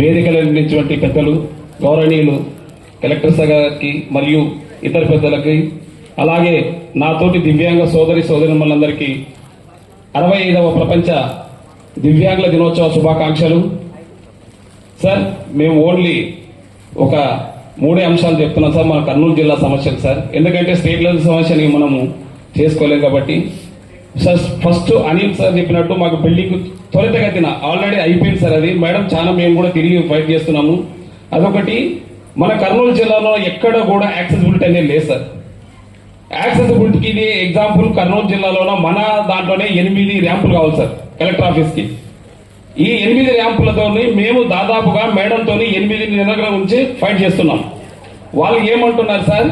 వేదికలు నిర్మించినటువంటి పెద్దలు గౌరవనీయులు కలెక్టర్ సార్ గారికి మరియు ఇతర పెద్దలకి అలాగే నాతోటి దివ్యాంగ సోదరి సోదరిమలందరికీ అరవై ఐదవ ప్రపంచ దివ్యాంగుల దినోత్సవ శుభాకాంక్షలు. సార్ మేము ఓన్లీ ఒక మూడే అంశాలు చెప్తున్నాం సార్ మన కర్నూలు జిల్లా సమస్యలు సార్. ఎందుకంటే స్టేట్ లెవెల్ సమస్యని మనము చేసుకోలేం కాబట్టి సార్ ఫస్ట్ అనిల్ సార్ చెప్పినట్టు మాకు బిల్డింగ్ త్వరితగతిన ఆల్రెడీ అయిపోయింది సార్ అది. మేడం చాలా మేము కూడా తిరిగి ఫైట్ చేస్తున్నాము. అదొకటి మన కర్నూలు జిల్లాలో ఎక్కడ కూడా యాక్సెసిబిలిటీ అనేది లేదు సార్ యాక్సెసిబిలిటీకి ఇది ఎగ్జాంపుల్ కర్నూలు జిల్లాలోన మన దాంట్లోనే ఎనిమిది ర్యాంపులు కావాలి సార్ కలెక్టర్ ఆఫీస్కి ఈ ఎనిమిది ర్యాంపులతో మేము దాదాపుగా మేడంతో ఎనిమిది నెలల నుంచి ఫైట్ చేస్తున్నాం. వాళ్ళు ఏమంటున్నారు సార్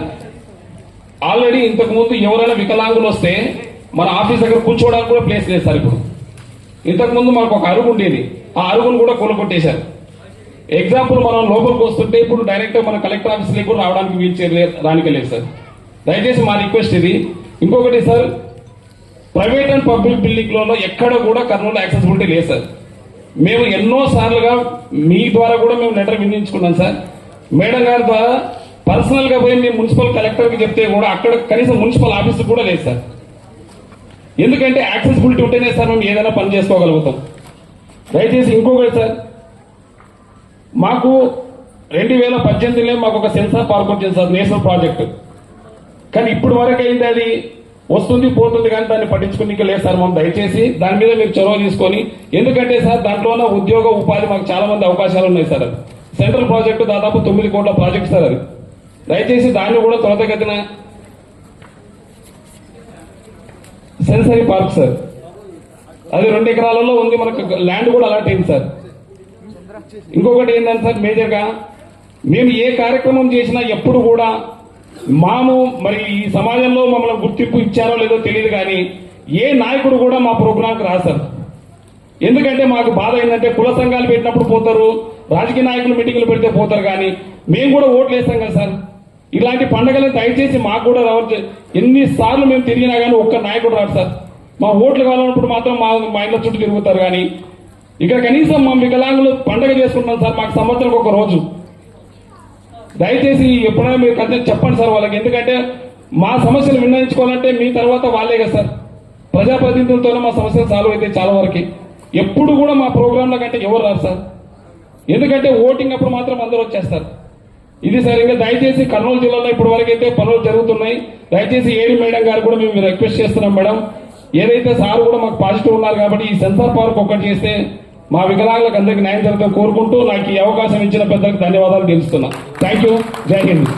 ఆల్రెడీ ఇంతకుముందు ఎవరైనా వికలాంగులు వస్తే మన ఆఫీస్ దగ్గర కూర్చోవడానికి కూడా ప్లేస్ లేదు సార్ ఇప్పుడు. ఇంతకుముందు మనకు ఒక అరుగు ఉండేది. ఆ అరుగును కూడా కొనుక్కొట్టేశారు ఎగ్జాంపుల్ మనం లోపలికి వస్తుంటే ఇప్పుడు డైరెక్ట్ మన కలెక్టర్ ఆఫీస్ కూడా రావడానికి వీల్ రానికి లేదు సార్. దయచేసి మా రిక్వెస్ట్ ఇది. ఇంకొకటి సార్ ప్రైవేట్ అండ్ పబ్లిక్ బిల్డింగ్లలో ఎక్కడ కూడా కర్నూలు యాక్సెసిబిలిటీ లేదు సార్. మేము ఎన్నో సార్లుగా మీ ద్వారా కూడా మేము లెటర్ వినియోగించుకున్నాం సార్. మేడం గారి ద్వారా పర్సనల్గా పోయి మేము మున్సిపల్ కలెక్టర్కి చెప్తే కూడా అక్కడ కనీసం మున్సిపల్ ఆఫీస్ కూడా లేదు సార్. ఎందుకంటే యాక్సెసిబిలిటీ ఉంటేనే సార్ మేము ఏదైనా పని చేసుకోగలుగుతాం. దయచేసి ఇంకొకటి సార్ మాకు రెండు వేల పద్దెనిమిదిలో మాకు ఒక సెన్సార్ పార్క్ వచ్చింది సార్ నేషనల్ ప్రాజెక్ట్. కానీ ఇప్పుడు వరకు అయింది అది. వస్తుంది పోతుంది కానీ దాన్ని పట్టించుకుని లేదు సార్ మనం దయచేసి. దాని మీద మీరు చొరవ తీసుకొని ఎందుకంటే సార్ దాంట్లో ఉద్యోగ ఉపాధి మాకు చాలా మంది అవకాశాలు ఉన్నాయి సార్ అది. సెంట్రల్ ప్రాజెక్టు దాదాపు తొమ్మిది కోట్ల ప్రాజెక్ట్ సార్ అది. దయచేసి దాన్ని కూడా త్వరతగతిన సెన్సరీ పార్క్ సార్. అది రెండు ఎకరాలలో ఉంది మనకు ల్యాండ్ కూడా అలాట్ అయింది సార్. ఇంకొకటి ఏంటంటే సార్ మేజర్గా మేము ఏ కార్యక్రమం చేసినా ఎప్పుడు కూడా మాము మరి ఈ సమాజంలో మమ్మల్ని గుర్తింపు ఇచ్చారో లేదో తెలియదు కానీ ఏ నాయకుడు కూడా మా ప్రోగ్రాంకి రాశారు ఎందుకంటే మాకు బాధ ఏంటంటే కుల సంఘాలు పెట్టినప్పుడు పోతారు రాజకీయ నాయకులు మీటింగ్లు పెడితే పోతారు కానీ మేము కూడా ఓట్లు వేస్తాం కదా సార్. ఇలాంటి పండుగలను దయచేసి మాకు కూడా రావచ్చు ఎన్నిసార్లు మేము తిరిగినా కానీ ఒక్క నాయకుడు రాదు సార్. మా ఓట్లు కావాలన్నప్పుడు మాత్రం మా మా ఇంట్లో చుట్టూ తిరుగుతారు కానీ ఇక్కడ కనీసం మా వికలాంగులు పండుగ చేసుకుంటాం సార్ మాకు సంవత్సరం ఒక రోజు. దయచేసి ఎప్పుడైనా మీరు కొంచెం చెప్పండి సార్ వాళ్ళకి. ఎందుకంటే మా సమస్యలు విన్నవించుకోవాలంటే మీ తర్వాత వాళ్ళే కదా సార్. ప్రజాప్రతినిధులతోనే మా సమస్యలు సాల్వ్ అయితే చాలా వరకు. ఎప్పుడు కూడా మా ప్రోగ్రాంల కంటే ఎవరు రారు సార్. ఎందుకంటే ఓటింగ్ అప్పుడు మాత్రం అందరూ వచ్చేస్తారు. ఇది సార్ ఇంకా దయచేసి కర్నూలు జిల్లాలో ఇప్పటి వరకు అయితే పనులు జరుగుతున్నాయి. దయచేసి ఏడి మేడం గారు కూడా మేము రిక్వెస్ట్ చేస్తున్నాం మేడం. ఏదైతే సార్ కూడా మాకు పాజిటివ్ ఉన్నారు కాబట్టి ఈ సెన్సార్ పార్క్ ఒకటి చేస్తే మా వికలాంగులకు అందరికీ న్యాయం జరుగుతుందని కోరుకుంటూ నాకు ఈ అవకాశం ఇచ్చిన పెద్దలకు ధన్యవాదాలు తెలుస్తున్నా. Thank you. జై హింద్.